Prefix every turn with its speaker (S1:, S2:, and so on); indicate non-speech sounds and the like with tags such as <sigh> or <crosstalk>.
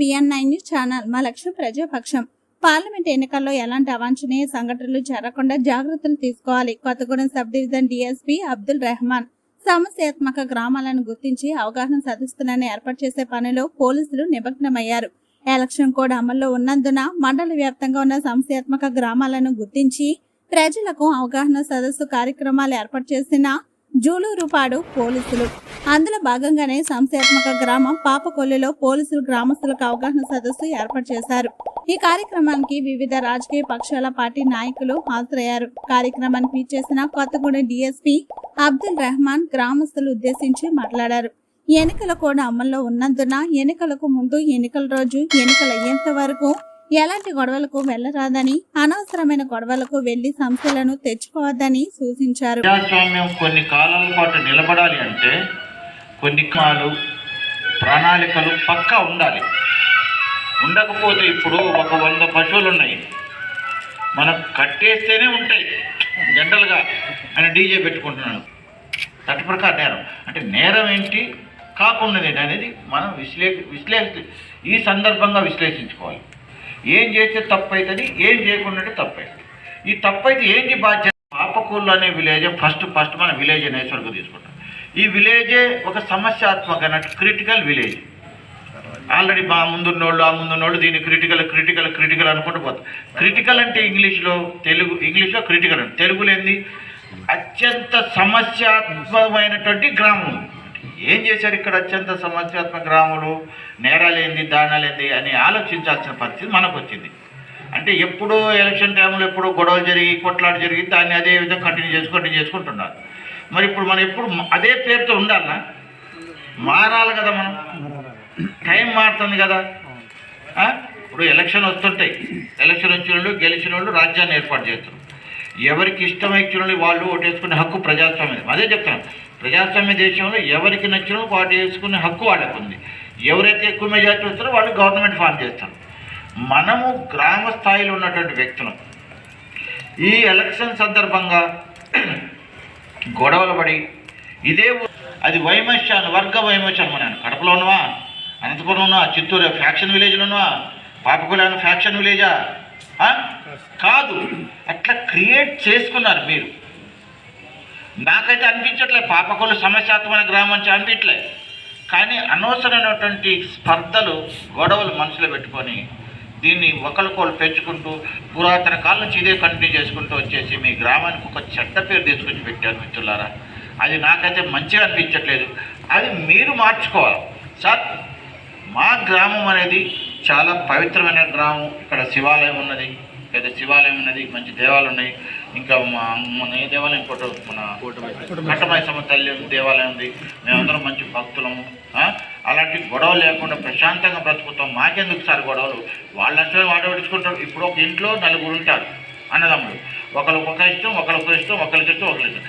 S1: B N nine news channel. మా లక్ష్యం ప్రజాపక్షం. Parliament ఎన్నికల్లో ఎలాంటి అవాంఛనీయ సంఘటనలు జరగకుండా జాగ్రత్తలు తీసుకోవాలి. Kothagudem sub division DSP Abdul Rehman సమస్యాత్మక గ్రామాలను గుర్తించి అవగాహన సదస్సులను ఏర్పాటు చేసే పనిలో పోలీసులు నిమగ్నమయ్యారు. ఎలక్షన్ కోడ్ అమల్లో ఉన్నందున మండల వ్యాప్తంగా ఉన్న సమస్యాత్మక గ్రామాలను గుర్తించి ప్రజలకు అవగాహన సదస్సు కార్యక్రమాలు ఏర్పాటు చేసిన జూలూరుపాడు పోలీసులు. అందులో భాగంగానే సంశయాత్మక గ్రామం పాపకొల్లులో పోలీసులు గ్రామస్తులకు అవగాహన సదస్సు ఏర్పాటు చేశారు. ఈ కార్యక్రమానికి వివిధ రాజకీయ పక్షాల పార్టీ నాయకులు హాజరయ్యారు. కార్యక్రమానికి చేసిన కొత్తగూడెం డీఎస్పీ అబ్దుల్ రెహమాన్ గ్రామస్తులు ఉద్దేశించి మాట్లాడారు. ఎన్నికల కూడా అమల్లో ఉన్నందున ఎన్నికలకు ముందు ఎన్నికల రోజు ఎన్నికలు అయ్యేంత వరకు ఎలాంటి గొడవలకు వెళ్ళరాదని అనవసరమైన గొడవలకు వెళ్ళి సమస్యలను తెచ్చుకోవద్దని సూచించారు.
S2: ప్రజాస్వామ్యం కొన్ని కాలాల పాటు నిలబడాలి అంటే కొన్ని కాలు ప్రణాళికలు పక్కా ఉండాలి. ఉండకపోతే ఇప్పుడు ఒక వంద పశువులు ఉన్నాయి మనం కట్టేస్తేనే ఉంటాయి. జనరల్గా ఆయన డీజే పెట్టుకుంటున్నాను తట్టు నేరం. అంటే నేరం ఏంటి? కాకుండా అనేది మనం విశ్లేష విశ్లేష ఈ సందర్భంగా విశ్లేషించుకోవాలి. ఏం చేస్తే తప్పు అవుతుంది ఏం చేయకుండా తప్పైతుంది. ఈ తప్పు అయితే ఏంటి బాధ్యత? పాపకూళ్ళు అనే విలేజ్ ఫస్ట్ ఫస్ట్ మన విలేజ్ నేచర్గా తీసుకుంటాం. ఈ విలేజే ఒక సమస్యాత్మక క్రిటికల్ విలేజ్ ఆల్రెడీ మా ముందున్నోళ్ళు ఆ ముందున్నోళ్ళు దీన్ని క్రిటికల్ క్రిటికల్ క్రిటికల్ అనుకుంటూ పోతాం క్రిటికల్ అంటే ఇంగ్లీష్లో తెలుగు ఇంగ్లీష్లో క్రిటికల్ అంటే తెలుగులేంది? అత్యంత సమస్యాత్మకమైనటువంటి గ్రామం. ఏం చేశారు ఇక్కడ అత్యంత సమస్యాత్మక గ్రాములు నేరాలేంది దానాలేంది అని ఆలోచించాల్సిన పరిస్థితి మనకు వచ్చింది అంటే ఎప్పుడు ఎలక్షన్ టైంలో ఎప్పుడు గొడవలు జరిగి కొట్లాట జరిగి దాన్ని అదే విధంగా కంటిన్యూ చేసుకు కంటిన్యూ చేసుకుంటున్నారు. మరి ఇప్పుడు మనం ఎప్పుడు అదే పేరుతో ఉండాలనా మారాలి కదా మనం. టైం మారుతుంది కదా. ఇప్పుడు ఎలక్షన్ వస్తుంటాయి. ఎలక్షన్ వచ్చిన వాళ్ళు గెలిచిన వాళ్ళు రాజ్యాన్ని ఏర్పాటు చేస్తారు. ఎవరికి ఇష్టమైన వాళ్ళు ఓటేసుకునే హక్కు ప్రజాస్వామ్యం అదే చెప్తాను ప్రజాస్వామ్య దేశంలో ఎవరికి నచ్చిన వాటి వేసుకునే హక్కు వాళ్ళకు ఉంది. ఎవరైతే ఎక్కువ మెజార్టీ వస్తారో వాళ్ళు గవర్నమెంట్ ఫామ్ చేస్తారు. మనము గ్రామ స్థాయిలో ఉన్నటువంటి వ్యక్తులు. ఈ ఎలక్షన్ సందర్భంగా <clears throat> గొడవలు పడి ఇదే అది వైమస్యాన్ని వర్గ వైమస్యాన్ని మన కడపలో ఉన్నవా? అనంతపురం ఉన్నవా? చిత్తూరు ఫ్యాక్షన్ విలేజ్లో ఉన్నవా? పాపకులాన ఫ్యాక్షన్ విలేజా? కాదు. అట్లా క్రియేట్ చేసుకున్నారు మీరు. నాకైతే అనిపించట్లేదు పాపకులు సమస్యాత్మక గ్రామం నుంచి అనిపించలే కానీ అనవసరమైనటువంటి స్పర్ధలు గొడవలు మనసులో పెట్టుకొని దీన్ని ఒకరికొకరు పెంచుకుంటూ పురాతన కాలం నుంచి ఇదే కంటిన్యూ చేసుకుంటూ వచ్చేసి మీ గ్రామానికి ఒక చెడ్డ పేరు తీసుకొచ్చి పెట్టారు మిత్రులారా. అది నాకైతే మంచిగా అనిపించట్లేదు. అది మీరు మార్చుకోవాలి. సార్ మా గ్రామం అనేది చాలా పవిత్రమైన గ్రామం. ఇక్కడ శివాలయం ఉన్నది. పెద్ద శివాలయం ఉన్నది. మంచి దేవాలయం ఉన్నాయి. ఇంకా మా మన ఏ దేవాలయం ఇంకోటి మన కట్టమైసమ్మ తల్లి దేవాలయం ఉంది. మేమందరం మంచి భక్తులము. అలాంటి గొడవలు లేకుండా ప్రశాంతంగా బ్రతుకుతాం. మాకెందుకు సార్ గొడవలు? వాళ్ళ నచ్చని వాడు ఇప్పుడు ఒక ఇంట్లో నలుగురు ఉంటారు అన్నదమ్ములు. ఒకరికి ఒక ఇష్టం ఒకరికి ఇష్టం ఒకరికి ఇష్టం ఒకరికి ఇష్టం.